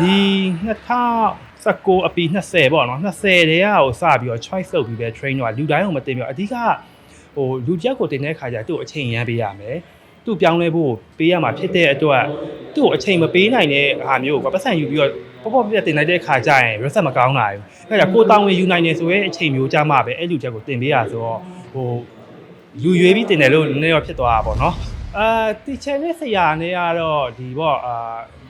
ဒီ2019အပီ20ပေါ့နော်20တည်းကဟိုစပြီးတော့ choice လုပ်ပြီးပဲ train တော့လူတိုင်းကိုမတင်ပြအဓိကဟိုလူတစ်ယောက်ကိုတင်တဲ့ခါကျသူ့အချိန်ရမ်းပေးရမယ်သူ့ပြောင်းလဲဖို့ပေးရမှာဖြစ်တဲ့အတွက်သူ့ကိုအချိန်မပေးနိုင်တဲ့ဟာမျိုးကိုပတ်စံယူပြီးတော့ပေါ့ပေါ့ပြက်တင်လိုက်တဲ့ခါကျရင် reset မကောင်းနိုင်ဘူးအဲဒါကိုတောင်းဝင်ယူနိုင်နေဆိုရဲအချိန်မျိုးကြမှာပဲအဲ့လူတစ်ယောက်ကိုတင်ပေးရဆိုတော့ဟိုလူရွေးပြီးတင်တယ်လို့နည်းနည်းတော့ဖြစ်သွားတာပေါ့နော်အာတီချယ်နဲ့ဆရာနဲ့ကတော့ဒီပေါ့အာ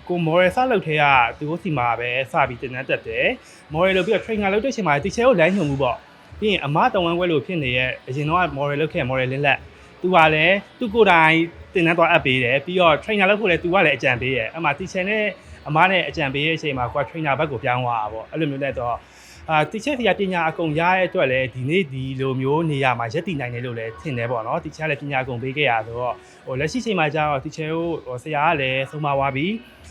ကိုမော်ရယ်စလုပ်ထဲကသူတို့စီမှာပဲစပြီးတင်တန်းတက်တယ်မော်ရယ်လုပ်ပြီးတော့ trainer လုပ်တဲ့ချိန်မှာတီချယ်ကိုလိုင်းညွှန်မှုပေါ့ပြီးရင်အမတောင်ဝမ်းခွဲလို့ဖြစ်နေရဲ့အရင်တော့မော်ရယ်လုပ်ခဲ့မော်ရယ်လင်းလက်သူကလည်းသူကိုယ်တိုင်တင်တန်းသွားအပ်ပေးတယ်ပြီးတော့ trainer လုပ်ဖို့လည်းသူကလည်းအကြံပေးရဲ့အမှတီချယ်နဲ့အမနဲ့အကြံပေးရဲ့အချိန်မှာကိုက trainer ဘက်ကိုပြောင်းသွားတာပေါ့အဲ့လိုမျိုးနဲ့တော့ အာတီချယ်စီကပညာအကုန်ရတဲ့အတွက်လည်းဒီနေ့ဒီလိုမျိုးနေရာမှာရက်တည်နိုင်တယ်လို့လည်းထင်တယ်ပေါ့နော်တီချယ်လည်းပညာအကုန်ပေးခဲ့ရဆိုတော့ဟိုလက်ရှိချိန်မှာကျတော့တီချယ်ကိုဟိုဆရာကလည်းဆုံးမသွားပြီ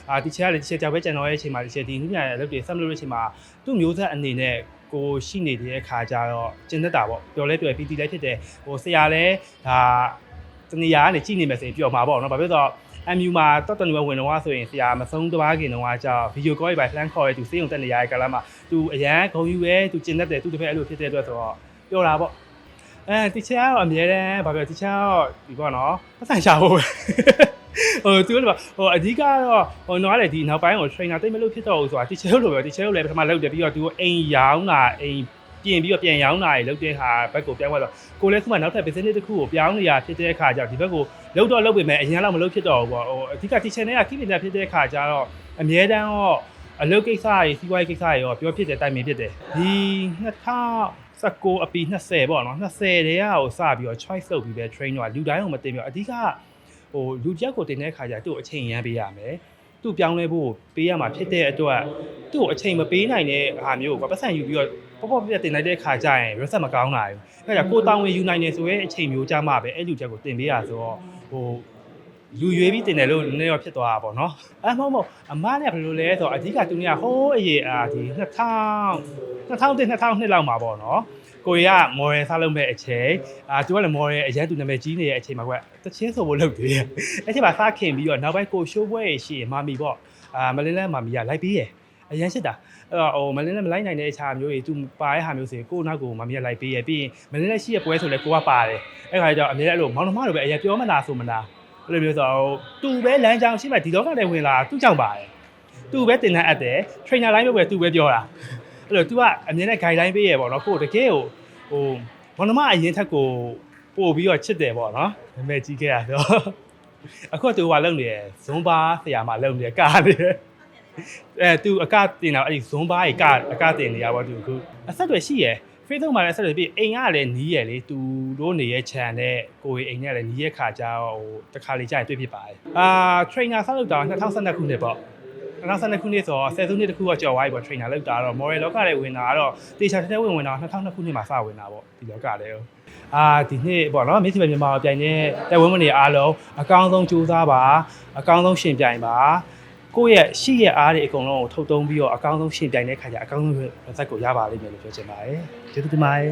အာတီချယ်ကလည်းတီချယ်ကြောက်ပဲကျန်တော့ရဲ့အချိန်မှာတီချယ်ဒီနည်းညာရဲ့အလုပ်တွေဆက်မလုပ်တဲ့အချိန်မှာသူ့မျိုးဆက်အနေနဲ့ကိုရှိနေတဲ့အခါကျတော့ကျင်သက်တာပေါ့ပြောလဲပြောပီတီလည်းဖြစ်တယ်ဟိုဆရာလည်းဒါတနေရာကနေကြည့်နေမယ်ဆိုရင်ပြောမှာပေါ့နော်ဘာဖြစ်လို့ အမ်ယူမှာတော်တော်ဝင်တော့ဆိုရင်ဆရာမဆုံးတပါးခင်တော့ကြာဗီဒီယိုကောရေးပါ plan ခေါ်ရဲသူစေးုံတက်နေရတဲ့ကာလမှာသူအရန်ဂုံယူရဲသူကျင်တတ်တယ်သူတစ်ဖက်အဲ့လိုဖြစ်တဲ့အတွက်ဆိုတော့ပြောတာပေါ့အဲတီချာကတော့အများတန်းဘာပြောတီချာကတော့ဒီပေါ့နော်ပတ်စံရှာဖို့ပဲဟိုသူတို့ကဟိုအဓိကတော့ဟိုတော့လေဒီနောက်ပိုင်းကို trainer တိတ်မလို့ဖြစ်တော့ဘူးဆိုတာ teacher လို့ပဲ teacher လို့လည်းပထမလုပ်တယ်ပြီးတော့သူအိမ်ရောင်းတာအိမ် ပြင်ပြီးတော့ပြန်ရောင်းတာတွေလုပ်တဲ့ဟာဘက်ကိုပြောင်းသွားတော့ကိုလည်းခုမှနောက်ထပ် business တစ်ခုကိုပြောင်းနေရဖြစ်တဲ့အခါကျတော့ဒီဘက်ကိုလုပ်တော့လုပ်ပေမဲ့အရင်ကတော့မလုပ်ဖြစ်တော့ဘူးပေါ့ဟိုအဓိက teacher နဲ့ကခိနေတာဖြစ်တဲ့အခါကျတော့အမြဲတမ်းတော့အလုပ်ကိစ္စတွေစီးပွားရေးကိစ္စတွေရောပြောဖြစ်တယ်တိုင်ပင်ဖြစ်တယ်ဒီ2019အပီ20ပေါ့နော်20တည်းကဟိုစပြီးတော့ choice လုပ်ပြီးပဲ train တော့လူတိုင်းကိုမတင်ပြအဓိကဟိုလူတစ်ယောက်ကိုတင်တဲ့ခါကျသူ့အချိန်ရမ်းပေးရမယ်သူ့ပြောင်းလဲဖို့ပေးရမှာဖြစ်တဲ့အတွက်သူ့ကိုအချိန်မပေးနိုင်တဲ့ဟာမျိုးကိုပတ်စံယူပြီးတော့ ပေါ့ပေါ့ပြက်တင်လိုက်တဲ့ခါကျရင် reset မကောင်းနိုင်ဘူးအဲဒါကိုတောင်းဝင်ယူနိုင်နေဆိုရဲအချိန်မျိုးကြမှာပဲအဲ့လူတစ်ယောက်ကိုတင်ပေးရဆိုတော့ဟိုလူရွေးပြီးတင်တယ်လို့နည်းနည်းတော့ဖြစ်သွားတာပေါ့နော်အဲမဟုတ်မဟုတ်အမနဲ့ဘယ်လိုလဲဆိုတော့အဓိကသူကဟိုးအရေးအာဒီ2000 2000 2002လောက်မှာပေါ့နော်ကိုရီးယားမော်ရယ်စားလုပ်မဲ့အချိန်အာသူကလည်းမော်ရယ်အရန်သူနာမည်ကြီးနေတဲ့အချိန်မှာကွတချင်းဆိုဖို့လုပ်သေးတယ်အဲ့ချိန်မှာစားခင်ပြီးတော့နောက်ပိုင်းကိုရှိုးပွဲရရှိရင်မာမီပေါ့အာမလင်းလဲမာမီကလိုက်ပြီးရယ် အရန်ရှစ်တာအဲ့တော့ဟိုမလင်းလဲမလိုက်နိုင်တဲ့အခြားမျိုးတွေသူပါတဲ့ဟာမျိုးဆိုရင်ကိုနောက်ကိုမာမီကလိုက်ပြီးရယ်ပြီးရင်မလင်းလဲရှိရပွဲဆိုလဲကိုကပါတယ်အဲ့ခါကျတော့အမြဲအဲ့လိုမောင်နှမလိုပဲအရန်ပြောမလားဆိုမလားအဲ့လိုမျိုးဆိုတော့သူပဲလမ်းကြောင်းရှိမှဒီတော့ကလည်းဝင်လာသူ့ကြောင့်ပါတယ်သူပဲတင်တဲ့အပ်တယ် trainer line ပဲပဲသူပဲပြောတာအဲ့လို तू ကအမြဲတမ်း guideline ပေးရပေါ့နော်ကိုတကယ်ကိုဟိုမောင်နှမအရင်ထက်ကိုပို့ပြီးတော့ချစ်တယ်ပေါ့နော်နာမည်ကြီးခဲ့ရတော့အခုကသူကလုံနေတယ်ဇွန်ဘာဆရာမလုံနေတယ်ကာနေတယ် အဲ तू အကတင်တာအဲ့ဒီဇွန်ဘာကြီးကအကတင်နေရပါသူအခုအဆက်တွေရှိရယ် Facebook မှာလည်းဆက်တွေပြီးအိမ်ကလည်းနီးရယ်လေသူတို့နေရဲ့ channel နဲ့ကိုယ်အိမ်နဲ့လည်းနီးရဲ့ခါကျတော့ဟိုတစ်ခါလေကြာရင်တွေ့ဖြစ်ပါတယ်အာ trainer ဆောက်လုပ်တာ2012ခုနှစ်ပေါ့2012ခုနှစ်ဆိုတော့ဆယ်စုနှစ်တစ်ခုကကြော်သွားပြီပေါ့ trainer လောက်တာတော့ moral လောကလည်းဝင်တာကတော့တေချာတဲ့ဝင်ဝင်တာ2002ခုနှစ်မှာစဝင်တာပေါ့ဒီလောကလည်းအာဒီနှစ်ပေါ့နော်မစ်စီပဲမြန်မာပြိုင်တဲ့တက်ဝင်းမနေအားလုံးအကောင်းဆုံးကြိုးစားပါအကောင်းဆုံးရှင်ပြိုင်ပါ ကိုယ့်ရဲ့ရှိရဲ့အားတွေအကုန်လုံးကိုထုတ်သုံးပြီးတော့အကောင်းဆုံးရှင်ပြိုင်တဲ့ခါကျအကောင်းဆုံး result ကိုရပါလိမ့်မယ်လို့ပြောချင်ပါတယ်ကျေးဇူးတင်ပါတယ်